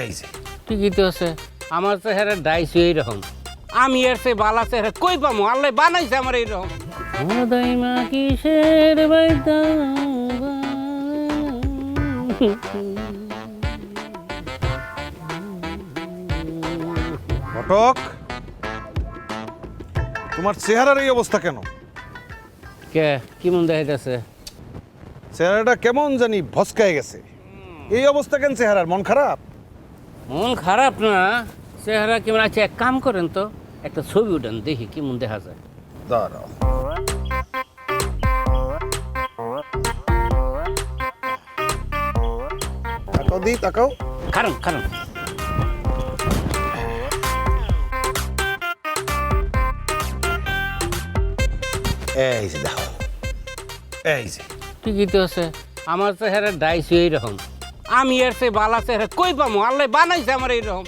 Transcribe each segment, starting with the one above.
এই যে। ঠিকই তো আছে। আমার চেহারা ডাইস এইরকম আমি এর সে বালা চেহারা কই পামু? আল্লাহ বানাইছে আমার এইরকম। দাইমা কিসের বাইদা ঘটক তোমার চেহারার এই অবস্থা কেন? কে? কি মন দেখাইতেছে? চেহারাটা কেমন জানি ভসকায় গেছে। এই অবস্থা কেন চেহারার? মন খারাপ? মন খারাপ না চেহারা কেমন আছে? এক কাম করেন তো একটা ছবি উঠান দেখি কি মন দেখা যায়। দাঁড়াও। তাকাও দিই তাকাও। কারণ কারণ এই যে দেখো এই যে। ঠিকই তো আছে আমার চেহারা ডাইস এইরকম। আমি এর সে বালা চেহারা কই পামু? আল্লাহ বানাইছে আমার এইরকম।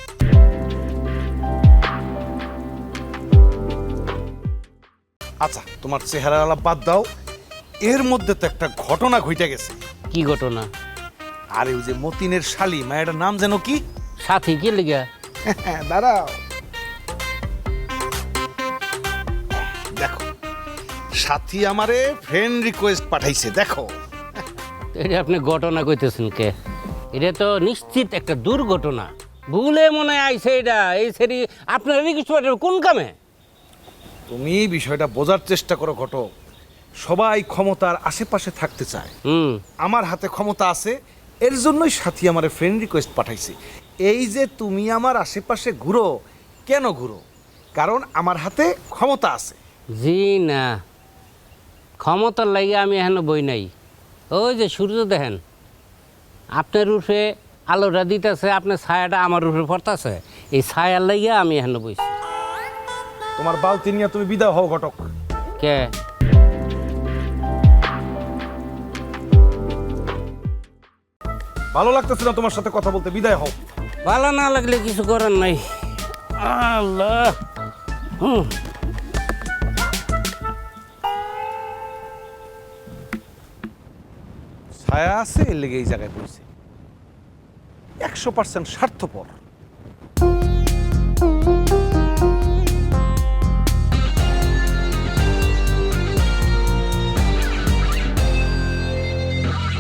আচ্ছা তোমার চেহারা আলাপ বাদ দাও। এর মধ্যে তো একটা ঘটনা ঘটে গেছে। কি ঘটনা? আর ওই যে মতিনের শালি মায়ের নাম যেন কি? সাথী কি লিগা? দাঁড়াও। দেখো সাথী আমারে ফ্রেন্ড রিকোয়েস্ট পাঠাইছে দেখো। এটা আপনি ঘটনা কইতেছেন কে? এটা তো নিশ্চিত একটা দুর্ঘটনা। ভুলে মনে আইছে এটা। এই সেরি আপনার কিছু কোন কামে? তুমি বিষয়টা বোঝার চেষ্টা করো ঘটক। সবাই ক্ষমতার আশেপাশে থাকতে চায়। হুম। আমার হাতে ক্ষমতা আছে এর জন্যই সাথী আমার ফ্রেন্ড রিকোয়েস্ট পাঠাইছে। এই যে তুমি আমার আশেপাশে ঘুরো কেন ঘুরো? কারণ আমার হাতে ক্ষমতা আছে। জি না। ক্ষমতার লাগে আমি এখনও বই নাই। ওই যে সূর্য দেখেন। আপনার রূপে আলোটা দিতেছে আপনার ছায়াটা আমার রূপে পড়তেছে। এই ছায়ার লাগিয়া আমি এখনও বইছি। তোমার বালতি নিয়ে তুমি বিদায় হও ঘটক। কে? ভালো লাগতেছে না তোমার সাথে কথা বলতে বিদায় হও। ভালো না লাগলে কিছু করার নাই। আল্লাহ। হুম। ছায়া আছে এর লেগে এই জায়গায় পড়ছে। একশো পার্সেন্ট স্বার্থপর।